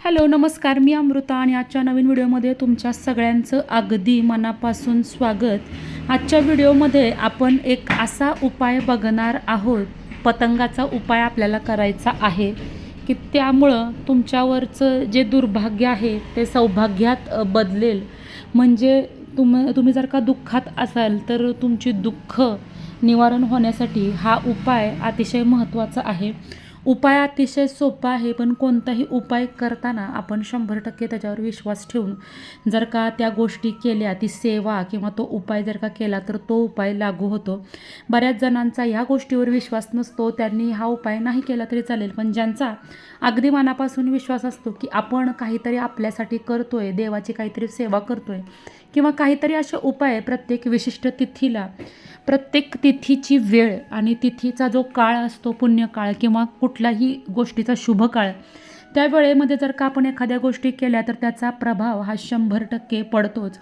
Hello नमस्कार. मी अमृता आणि आजच्या नवीन व्हिडिओमध्ये तुमच्या सगळ्यांचं अगदी मनापासून स्वागत. आजच्या व्हिडिओमध्ये आपण एक असा उपाय बघणार आहोत पतंगाचा उपाय आपल्याला करायचा आहे की त्यामुळं तुमच्यावरचं जे दुर्भाग्य आहे ते सौभाग्यात बदलेल. म्हणजे तुम तुम्ही जर का दुःखात असाल तर तुमची दुःख निवारण होण्यासाठी हा उपाय अतिशय महत्त्वाचा आहे. उपाय अतिशय सोपा आहे पण कोणताही उपाय करताना आपण शंभर टक्के त्याच्यावर विश्वास ठेवून जर का त्या गोष्टी केल्या ती सेवा किंवा तो उपाय जर का केला तर तो उपाय लागू होतो. बऱ्याच जणांचा ह्या गोष्टीवर विश्वास नसतो त्यांनी हा उपाय नाही केला तरी चालेल पण ज्यांचा अगदी मनापासून विश्वास असतो की आपण काहीतरी आपल्यासाठी करतोय देवाची काहीतरी सेवा करतोय किंवा काहीतरी असे उपाय प्रत्येक विशिष्ट तिथीला प्रत्येक तिथीची वेळ आणि तिथीचा जो काळ असतो पुण्यकाळ किंवा कुठल्याही गोष्टीचा शुभ काळ त्या वेळेमध्ये जर का आपण एखाद्या गोष्टी केल्या तर त्याचा प्रभाव हा शंभर टक्के पडतोच.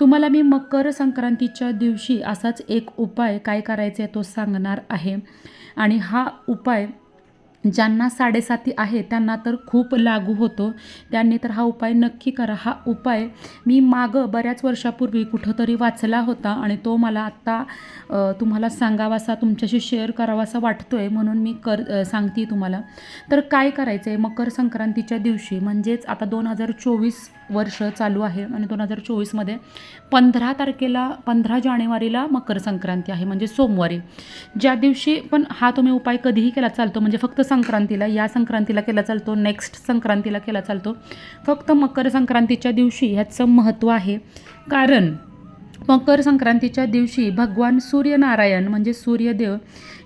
तुम्हाला मी मकर संक्रांतीच्या दिवशी असाच एक उपाय काय करायचा आहे तो सांगणार आहे. आणि हा उपाय ज्यांना साडेसाती आहे त्यांना तर खूप लागू होतो. त्यांनी तर हा उपाय नक्की करा. हा उपाय मी मागं बऱ्याच वर्षापूर्वी कुठंतरी वाचला होता आणि तो मला आत्ता तुम्हाला सांगावासा तुमच्याशी शेअर करावासा वाटतो आहे म्हणून मी कर सांगते तुम्हाला. तर काय करायचं आहे मकर संक्रांतीच्या दिवशी म्हणजेच आता दोन हजार चोवीस वर्ष चालू आहे आणि दोन हजार चोवीसमध्ये पंधरा तारखेला पंधरा जानेवारीला मकर संक्रांती आहे म्हणजे सोमवारी. ज्या दिवशी पण हा तुम्ही उपाय कधीही केला चालतो म्हणजे फक्त संक्रांतीला या संक्रांतीला केला चालतो नेक्स्ट संक्रांतीला केला चालतो फक्त मकर संक्रांतीच्या दिवशी ह्याचं महत्त्व आहे. कारण मकर संक्रांतीच्या दिवशी भगवान सूर्यनारायण म्हणजे सूर्यदेव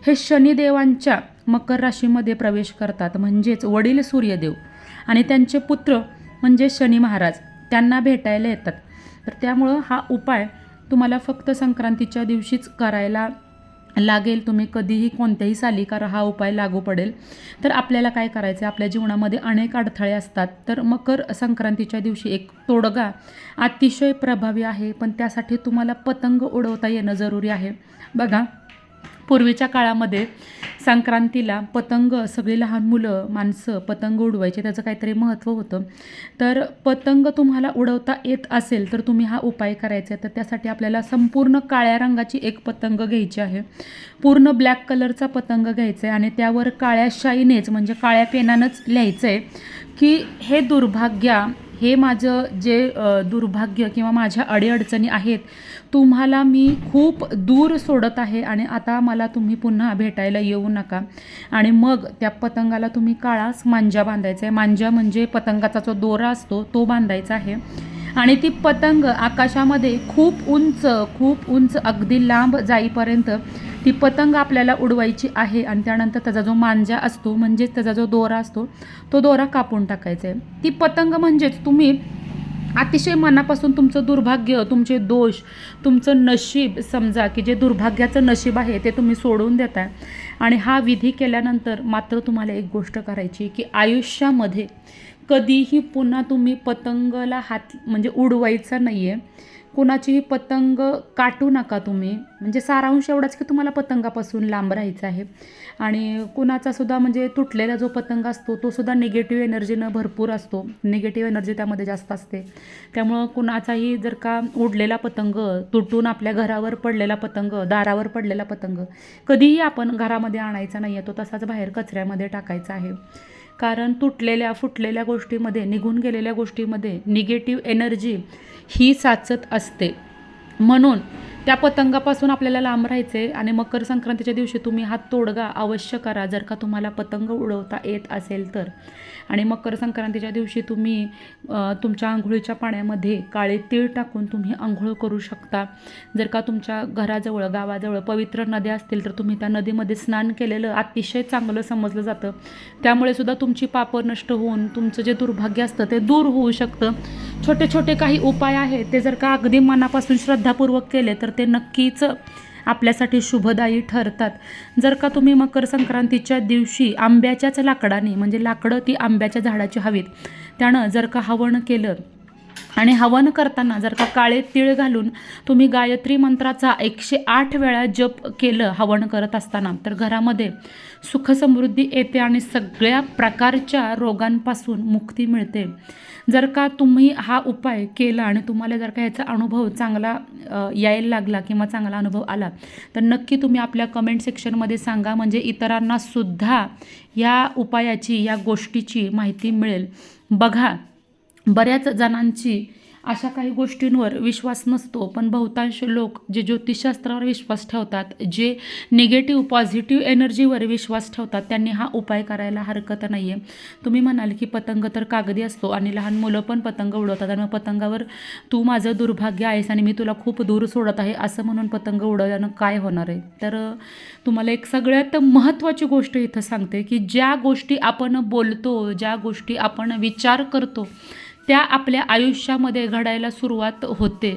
हे शनिदेवांच्या मकर राशीमध्ये प्रवेश करतात म्हणजेच वडील सूर्यदेव. आणि त्यांचे पुत्र म्हणजे शनी महाराज त्यांना भेटायला येतात. तर त्यामुळं हा उपाय तुम्हाला फक्त संक्रांतीच्या दिवशीच करायला लागेल. तुम्ही कधीही कोणत्याही साली करा हा उपाय लागू पडेल. तर आपल्याला काय करायचं आहे आपल्या जीवनामध्ये अनेक अडथळे असतात. तर मकर संक्रांतीच्या दिवशी एक तोडगा अतिशय प्रभावी आहे. पण त्यासाठी तुम्हाला पतंग उडवता येणं जरुरी आहे. बघा पूर्वीच्या काळामध्ये संक्रांतीला पतंग सगळी लहान मुलं माणसं पतंग उडवायचे त्याचं काहीतरी महत्त्व होतं. तर पतंग तुम्हाला उडवता येत असेल तर तुम्ही हा उपाय करायचा आहे. तर त्यासाठी आपल्याला संपूर्ण काळ्या रंगाची एक पतंग घ्यायची आहे. पूर्ण ब्लॅक कलरचा पतंग घ्यायचा आहे आणि त्यावर काळ्या शाईनेच म्हणजे काळ्या पेनानंच लिहायचं आहे की हे दुर्भाग्या हे माझं जे दुर्भाग्य किंवा माझ्या अडीअडचणी आहेत तुम्हाला मी खूप दूर सोडत आहे आणि आता मला तुम्ही पुन्हा भेटायला येऊ नका. आणि मग त्या पतंगाला तुम्ही काळास मांजा बांधायचा आहे. मांजा म्हणजे पतंगाचा जो दोरा असतो तो बांधायचा आहे. आणि ती पतंग आकाशामध्ये खूप उंच खूप उंच अगदी लांब जाईपर्यंत ती पतंग आपल्याला उडवायची आहे आणि त्यानंतर त्याचा जो मांजा असतो म्हणजेच त्याचा जो दोरा असतो तो दोरा कापून टाकायचा आहे. ती पतंग म्हणजेच तुम्ही अतिशय मनापासून तुमचं दुर्भाग्य तुमचे दोष तुमचं नशीब समजा की जे दुर्भाग्याचं नशीब आहे ते तुम्ही सोडून देताय. आणि हा विधी केल्यानंतर मात्र तुम्हाला एक गोष्ट करायची की आयुष्यामध्ये कधीही पुन्हा तुम्ही पतंगला हात म्हणजे उडवायचा नाही आहे कुणाचीही पतंग काटू नका तुम्ही. म्हणजे सारांश एवढाच की तुम्हाला पतंगापासून लांब राहायचं आहे. आणि कुणाचा सुद्धा म्हणजे तुटलेला जो पतंग असतो तो सुद्धा निगेटिव्ह एनर्जीनं भरपूर असतो. निगेटिव्ह एनर्जी त्यामध्ये जास्त असते. त्यामुळं कुणाचाही जर का उडलेला पतंग तुटून आपल्या घरावर पडलेला पतंग दारावर पडलेला पतंग कधीही आपण घरामध्ये आणायचा नाही आहे तो तसाच बाहेर कचऱ्यामध्ये टाकायचा आहे. कारण तुटलेल्या फुटलेल्या गोष्टीमध्ये निघून गेलेल्या गोष्टीमध्ये निगेटिव्ह एनर्जी ही साचत असते. म्हणून त्या पतंगापासून आपल्याला लांब राहायचे आहे आणि मकर संक्रांतीच्या दिवशी तुम्ही हा तोडगा अवश्य करा. जर का तुम्हाला पतंग उडवता येत असेल तर. आणि मकर संक्रांतीच्या दिवशी तुम्ही तुमच्या आंघोळीच्या पाण्यामध्ये काळे तीळ टाकून तुम्ही आंघोळ करू शकता. जर का तुमच्या घराजवळ गावाजवळ पवित्र नद्या असतील तर तुम्ही त्या नदीमध्ये स्नान केलेलं अतिशय चांगलं समजलं जातं. त्यामुळे सुद्धा तुमची पापं नष्ट होऊन तुमचं जे दुर्भाग्य असतं ते दूर होऊ शकतं. छोटे छोटे काही उपाय आहेत ते जर का अगदी मनापासून श्रद्धापूर्वक केले तर ते नक्कीच आपल्यासाठी शुभदायी ठरतात. जर का तुम्ही मकर संक्रांतीच्या दिवशी आंब्याच्याच लाकडाने म्हणजे लाकडं ती आंब्याच्या झाडाची हवीत त्यानं जर का हवण केलं आणि हवन करताना जर का काळे तीळ घालून तुम्ही गायत्री मंत्राचा एकशे आठ वेळा जप केलं हवन करत असताना तर घरामध्ये सुखसमृद्धी येते आणि सगळ्या प्रकारच्या रोगांपासून मुक्ती मिळते. जर का तुम्ही हा उपाय केला आणि तुम्हाला जर का याचा अनुभव चांगला यायला लागला किंवा चांगला अनुभव आला तर नक्की तुम्ही आपल्या कमेंट सेक्शनमध्ये सांगा. म्हणजे इतरांनासुद्धा या उपायाची या गोष्टीची माहिती मिळेल. बघा बऱ्याच जणांची अशा काही गोष्टींवर विश्वास नसतो पण बहुतांश लोक जे ज्योतिषशास्त्रावर विश्वास ठेवतात जे निगेटिव्ह पॉझिटिव्ह एनर्जीवर विश्वास ठेवतात त्यांनी हा उपाय करायला हरकत नाही आहे तुम्ही म्हणाल की पतंग तर कागदी असतो आणि लहान मुलं पण पतंग उडवतात आणि मग पतंगावर तू माझं दुर्भाग्य आहेस आणि मी तुला खूप दूर सोडत आहे असं म्हणून पतंग उडवल्यानं काय होणार आहे? तर तुम्हाला एक सगळ्यात महत्त्वाची गोष्ट इथं सांगते की ज्या गोष्टी आपण बोलतो ज्या गोष्टी आपण विचार करतो त्या आपल्या आयुष्यामध्ये घडायला सुरुवात होते.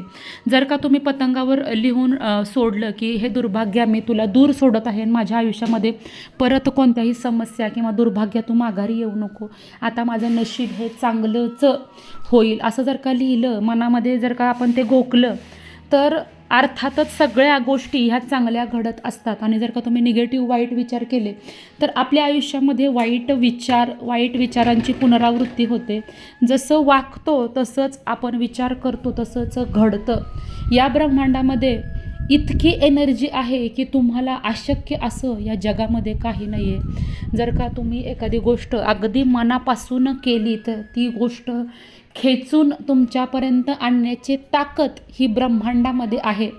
जर का तुम्ही पतंगावर लिहून सोडलं की हे दुर्भाग्य मी तुला दूर सोडत आहे आणि माझ्या आयुष्यामध्ये परत कोणत्याही समस्या किंवा दुर्भाग्य तू माघारी येऊ नको आता माझं नशीब हे चांगलंच होईल. असं जर का लिहिलं मनामध्ये जर का आपण ते गोकलं तर अर्थातच सगळ्या गोष्टी ह्या चांगल्या घडत असतात. आणि जर का तुम्ही निगेटिव्ह वाईट विचार केले तर आपल्या आयुष्यामध्ये वाईट विचार वाईट विचारांची पुनरावृत्ती होते. जसं वागतो तसंच आपण विचार करतो तसंच घडतं. या ब्रह्मांडामध्ये इतकी एनर्जी आहे की तुम्हाला अशक्य असं या जगामध्ये काही नाही आहे जर का तुम्ही एखादी गोष्ट अगदी मनापासून केली तर ती गोष्ट खेचून तुमच्यापर्यंत आणण्याची ताकद ही ब्रह्मांडामध्ये आहे.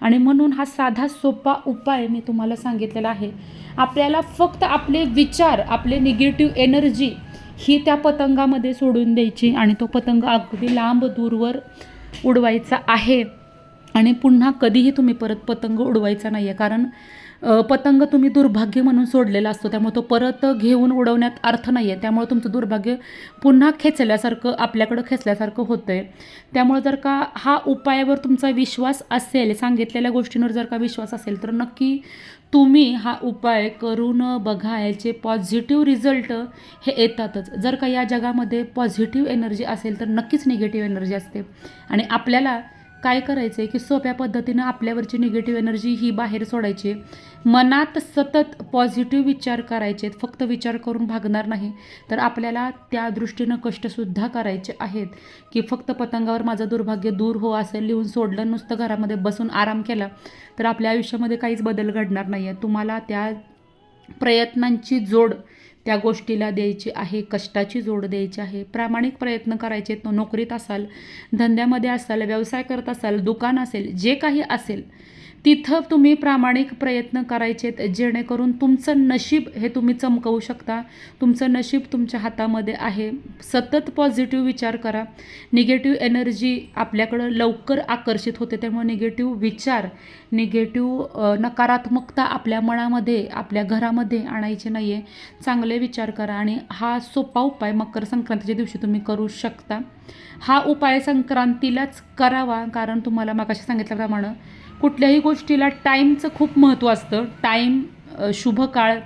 आणि म्हणून हा साधा सोपा उपाय मी तुम्हाला सांगितलेला आहे. आपल्याला फक्त आपले विचार आपले निगेटिव्ह एनर्जी ही त्या पतंगामध्ये सोडून द्यायची आणि तो पतंग अगदी लांब दूरवर उडवायचा आहे. आणि पुन्हा कधीही तुम्ही परत पतंग उडवायचा नाही आहे कारण पतंग तुम्ही दुर्भाग्य म्हणून सोडलेला असतो. त्यामुळे तो परत घेऊन उडवण्यात अर्थ नाही आहे त्यामुळे तुमचं दुर्भाग्य पुन्हा खेचल्यासारखं आपल्याकडं खेचल्यासारखं होतं आहे त्यामुळे जर का हा उपायावर तुमचा विश्वास असेल सांगितलेल्या गोष्टींवर जर का विश्वास असेल तर नक्की तुम्ही हा उपाय करून बघा. याचे पॉझिटिव्ह रिझल्ट हे येतातच. जर का या जगामध्ये पॉझिटिव्ह एनर्जी असेल तर नक्कीच निगेटिव्ह एनर्जी असते. आणि आपल्याला काय करायचं आहे की सोप्या पद्धतीनं आपल्यावरची निगेटिव्ह एनर्जी ही बाहेर सोडायची. आहे. मनात सतत पॉझिटिव्ह विचार करायचे आहेत फक्त विचार करून भागणार नाही. तर आपल्याला त्या दृष्टीनं कष्टसुद्धा करायचे आहेत. की फक्त पतंगावर माझं दुर्भाग्य दूर हो असेल लिहून सोडलं नुसतं घरामध्ये बसून आराम केला तर आपल्या आयुष्यामध्ये काहीच बदल घडणार नाही आहे तुम्हाला त्या प्रयत्नांची जोड त्या गोष्टीला द्यायची आहे कष्टाची जोड द्यायची आहे प्रामाणिक प्रयत्न करायचे तो नोकरीत असाल धंद्यामध्ये असाल व्यवसाय करत असाल दुकान असेल जे काही असेल तिथं तुम्ही प्रामाणिक प्रयत्न करायचेत जेणेकरून तुमचं नशीब हे तुम्ही चमकवू शकता. तुमचं नशीब तुमच्या हातामध्ये आहे. सतत पॉझिटिव्ह विचार करा. निगेटिव्ह एनर्जी आपल्याकडं लवकर आकर्षित होते त्यामुळे निगेटिव्ह विचार निगेटिव्ह नकारात्मकता आपल्या मनामध्ये आपल्या घरामध्ये आणायची नाही आहे चांगले विचार करा आणि हा सोपा उपाय मकर संक्रांतीच्या दिवशी तुम्ही करू शकता. हा उपाय संक्रांतीलाच करावा कारण तुम्हाला मागाशी सांगितल्याप्रमाणे कुठल्याही गोष्टीला टाईमचं खूप महत्त्व असतं. टाईम शुभ काळ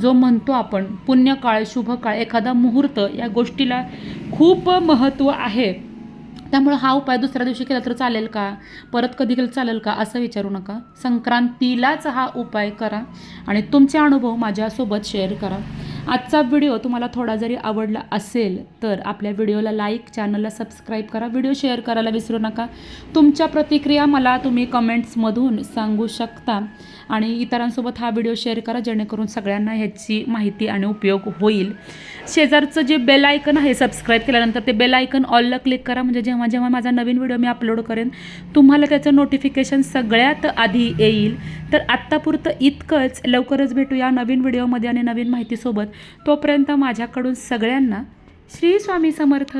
जो म्हणतो आपण पुण्यकाळ शुभकाळ एखादा मुहूर्त या गोष्टीला खूप महत्त्व आहे. त्यामुळे हा उपाय दुसऱ्या दिवशी केला तर चालेल का? परत कधी केलं चालेल का? असं विचारू नका. संक्रांतीलाच हा उपाय करा आणि तुमचे अनुभव माझ्यासोबत शेअर करा. आजचा व्हिडिओ तुम्हाला थोडा जरी आवडला असेल तर आपल्या व्हिडिओला लाईक चॅनलला सबस्क्राईब करा. व्हिडिओ शेअर करायला विसरू नका. तुमच्या प्रतिक्रिया मला तुम्ही कमेंट्समधून सांगू शकता आणि इतरांसोबत हा व्हिडिओ शेअर करा जेणेकरून सगळ्यांना ह्याची माहिती आणि उपयोग होईल. शेजारचं जे बेल आयकन आहे सबस्क्राईब केल्यानंतर ते बेल आयकन ऑलला क्लिक करा. म्हणजे जेव्हा जेव्हा माझा नवीन व्हिडिओ मी अपलोड करेन तुम्हाला त्याचं नोटिफिकेशन सगळ्यात आधी येईल. तर आत्तापुरतं इतकंच लवकरच भेटूया नवीन व्हिडिओमध्ये आणि नवीन माहितीसोबत. तोपर्यंत माझ्याकडून सगळ्यांना श्री स्वामी समर्थ.